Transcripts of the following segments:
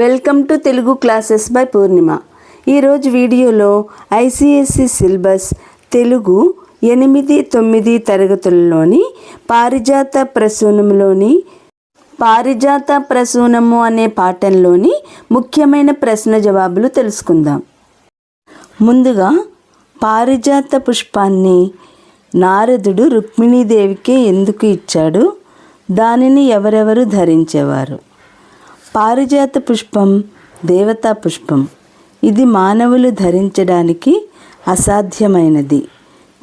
Welcome to Telugu classes by Purnima. ఈరోజు వీడియోలో ICSC syllabus Telugu ఎనిమిది తొమ్మిది తరగతులలోని పారిజాత ప్రసూనంలోని పారిజాత ప్రసూనము అనే పాఠంలోని ముఖ్యమైన ప్రశ్న జవాబులు తెలుసుకుందాం. ముందుగా పారిజాత పుష్పాన్ని నారదుడు రుక్మిణీదేవికి ఎందుకు ఇచ్చాడు? దానిని ఎవరెవరు ధరించేవారు? పారిజాత పుష్పం దేవతా పుష్పం. ఇది మానవులు ధరించడానికి అసాధ్యమైనది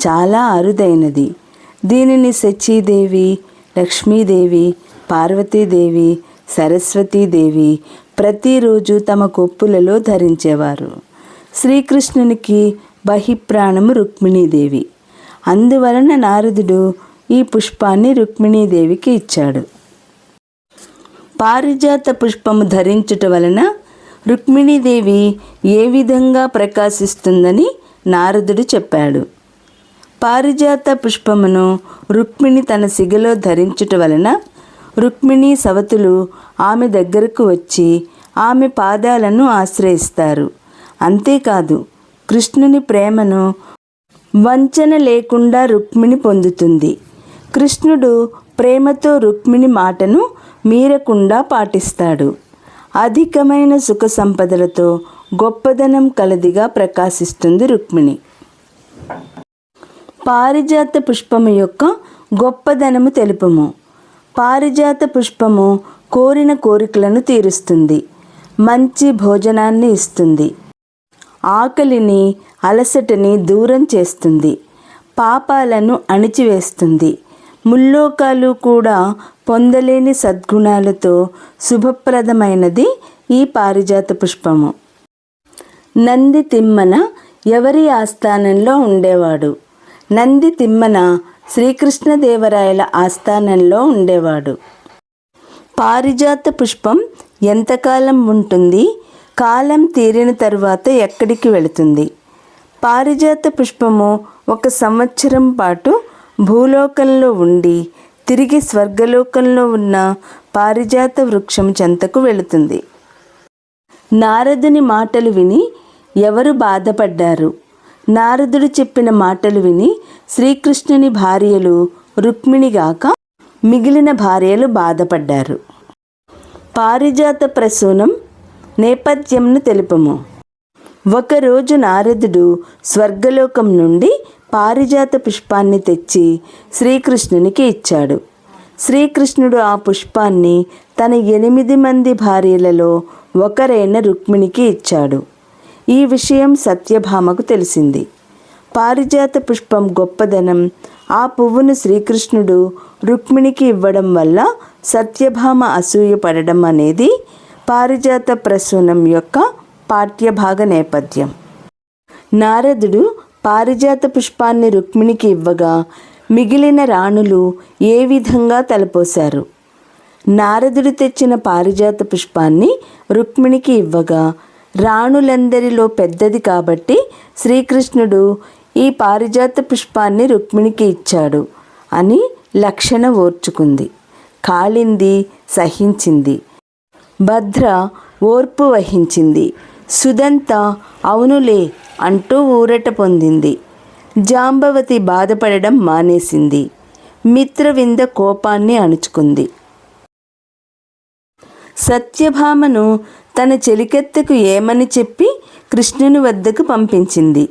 చాలా అరుదైనది. దీనిని సచీదేవి లక్ష్మీదేవి పార్వతీదేవి సరస్వతీదేవి ప్రతిరోజు తమ కొప్పులలో ధరించేవారు. శ్రీకృష్ణునికి బహిప్రాణము రుక్మిణీదేవి. అందువలన నారదుడు ఈ పుష్పాన్ని రుక్మిణీదేవికి ఇచ్చాడు. పారిజాత పుష్పము ధరించుట వలన రుక్మిణీదేవి ఏ విధంగా ప్రకాశిస్తుందని నారదుడు చెప్పాడు. పారిజాత పుష్పమును రుక్మిణి తన సిగలో ధరించుట వలన రుక్మిణి సవతులు ఆమె దగ్గరకు వచ్చి ఆమె పాదాలను ఆశ్రయిస్తారు. అంతేకాదు కృష్ణుని ప్రేమను వంచన లేకుండా రుక్మిణి పొందుతుంది. కృష్ణుడు ప్రేమతో రుక్మిణి మాటను మీరకుండా పాటిస్తాడు. అధికమైన సుఖ సంపదలతో గొప్పదనం కలదిగా ప్రకాశిస్తుంది రుక్మిణి. పారిజాత పుష్పము యొక్క గొప్పదనము తెలుపము. పారిజాత పుష్పము కోరిన కోరికలను తీరుస్తుంది. మంచి భోజనాన్ని ఇస్తుంది. ఆకలిని అలసటని దూరం చేస్తుంది. పాపాలను అణిచివేస్తుంది. ముల్లోకాలు కూడా పొందలేని సద్గుణాలతో శుభప్రదమైనది ఈ పారిజాత పుష్పము. నంది తిమ్మన ఎవరి ఆస్థానంలో ఉండేవాడు? నంది తిమ్మన శ్రీకృష్ణదేవరాయల ఆస్థానంలో ఉండేవాడు. పారిజాత పుష్పం ఎంతకాలం ఉంటుంది? కాలం తీరిన తరువాత ఎక్కడికి వెళుతుంది? పారిజాత పుష్పము ఒక సంవత్సరం పాటు భూలోకంలో ఉండి తిరిగి స్వర్గలోకంలో ఉన్న పారిజాత వృక్షం చెంతకు వెళుతుంది. నారదుని మాటలు విని ఎవరు బాధపడ్డారు? నారదుడు చెప్పిన మాటలు విని శ్రీకృష్ణుని భార్యలు రుక్మిణిగాక మిగిలిన భార్యలు బాధపడ్డారు. పారిజాత ప్రసూనం నేపథ్యంను తెలుపము. ఒకరోజు నారదుడు స్వర్గలోకం నుండి పారిజాత పుష్పాన్ని తెచ్చి శ్రీకృష్ణునికి ఇచ్చాడు. శ్రీకృష్ణుడు ఆ పుష్పాన్ని తన ఎనిమిది మంది భార్యలలో ఒకరైన రుక్మిణికి ఇచ్చాడు. ఈ విషయం సత్యభామకు తెలిసింది. పారిజాత పుష్పం గొప్పదనం ఆ పువ్వును శ్రీకృష్ణుడు రుక్మిణికి ఇవ్వడం వల్ల సత్యభామ అసూయపడడం అనేది పారిజాత ప్రసూనం యొక్క పాఠ్యభాగ నేపథ్యం. నారదుడు పారిజాత పుష్పాన్ని రుక్మిణికి ఇవ్వగా మిగిలిన రాణులు ఏ విధంగా తలపోశారు? నారదుడు తెచ్చిన పారిజాత పుష్పాన్ని రుక్మిణికి ఇవ్వగా రాణులందరిలో పెద్దది కాబట్టి శ్రీకృష్ణుడు ఈ పారిజాత పుష్పాన్ని రుక్మిణికి ఇచ్చాడు అని లక్షణ ఓర్చుకుంది. కాళింది సహించింది. భద్ర ఓర్పు వహించింది. సుదంత అవునులే అంటూ ఊరట పొందింది. జాంబవతి బాధపడడం మానేసింది. మిత్రవింద కోపాన్ని అణుచుకుంది. సత్యభామను తన చెలికెత్తకు ఏమని చెప్పి కృష్ణుని వద్దకు పంపించింది.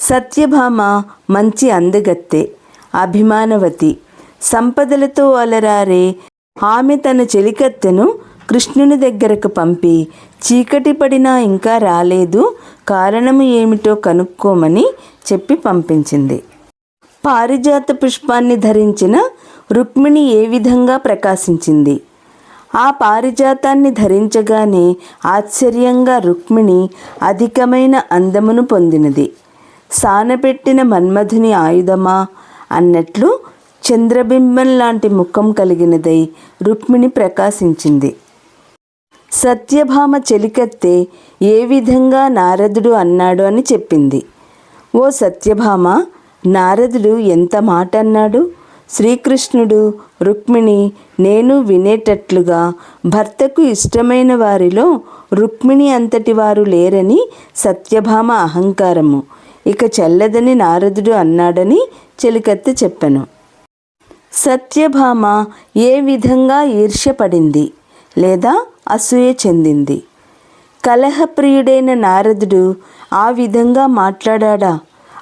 సత్యభామ మంచి అందగత్తె అభిమానవతి. సంపదలతో అలరారే ఆమె తన చెలికత్తెను కృష్ణుని దగ్గరకు పంపి చీకటి పడినా ఇంకా రాలేదు కారణము ఏమిటో కనుక్కోమని చెప్పి పంపించింది. పారిజాత పుష్పాన్ని ధరించిన రుక్మిణి ఏ విధంగా ప్రకాశించింది? ఆ పారిజాతాన్ని ధరించగానే ఆశ్చర్యంగా రుక్మిణి అధికమైన అందమును పొందినది. సానపెట్టిన మన్మధుని ఆయుధమా? అన్నట్లు చంద్రబింబం లాంటి ముఖం కలిగినదై రుక్మిణి ప్రకాశించింది. సత్యభామ చెలికత్తె ఏ విధంగా నారదుడు అన్నాడు అని చెప్పింది. ఓ సత్యభామ నారదుడు ఎంత మాట అన్నాడు? శ్రీకృష్ణుడు రుక్మిణి నేను వినేటట్లుగా భర్తకు ఇష్టమైన వారిలో రుక్మిణి అంతటి వారు లేరని సత్యభామ అహంకారము. ఇక చెల్లదని నారదుడు అన్నాడని చెలికత్తె చెప్పెను. సత్యభామ ఏ విధంగా ఈర్ష్యపడింది లేదా అసూయ చెందింది. కలహప్రియుడైన నారదుడు ఆ విధంగా మాట్లాడా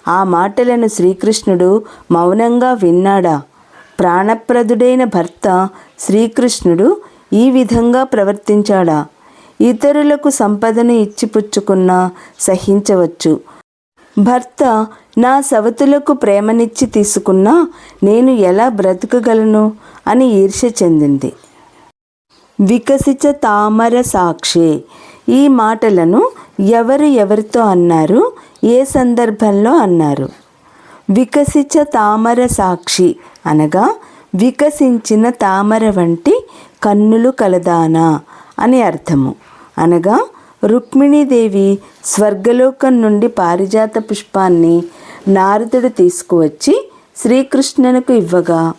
ఆ మాటలను శ్రీకృష్ణుడు మౌనంగా విన్నాడా? ప్రాణప్రదుడైన భర్త శ్రీకృష్ణుడు ఈ విధంగా ప్రవర్తించాడా? ఇతరులకు సంపదను ఇచ్చిపుచ్చుకున్నా సహించవచ్చు. భర్త నా సవతులకు ప్రేమనిచ్చి తీసుకున్నా నేను ఎలా బ్రతకగలను? అని ఈర్ష్య చెందింది. వికసిత తామర సాక్షి. ఈ మాటలను ఎవరు ఎవరితో అన్నారు? ఏ సందర్భంలో అన్నారు? వికసిత తామర సాక్షి అనగా వికసించిన తామర వంటి కన్నులు కలదానా అని అర్థము. అనగా రుక్మిణీదేవి స్వర్గలోకం నుండి పారిజాత పుష్పాన్ని నారదుడు తీసుకువచ్చి శ్రీకృష్ణునికి ఇవ్వగా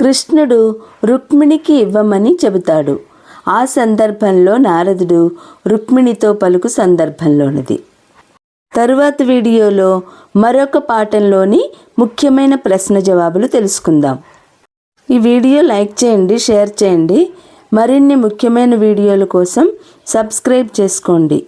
కృష్ణుడు రుక్మిణికి ఇవ్వమని చెబుతాడు. ఆ సందర్భంలో నారదుడు రుక్మిణితో పలుకు సందర్భంలోనిది. తరువాత వీడియోలో మరొక పాఠంలోని ముఖ్యమైన ప్రశ్న జవాబులు తెలుసుకుందాం. ఈ వీడియో లైక్ చేయండి షేర్ చేయండి. మరిన్ని ముఖ్యమైన వీడియోల కోసం సబ్స్క్రైబ్ చేసుకోండి.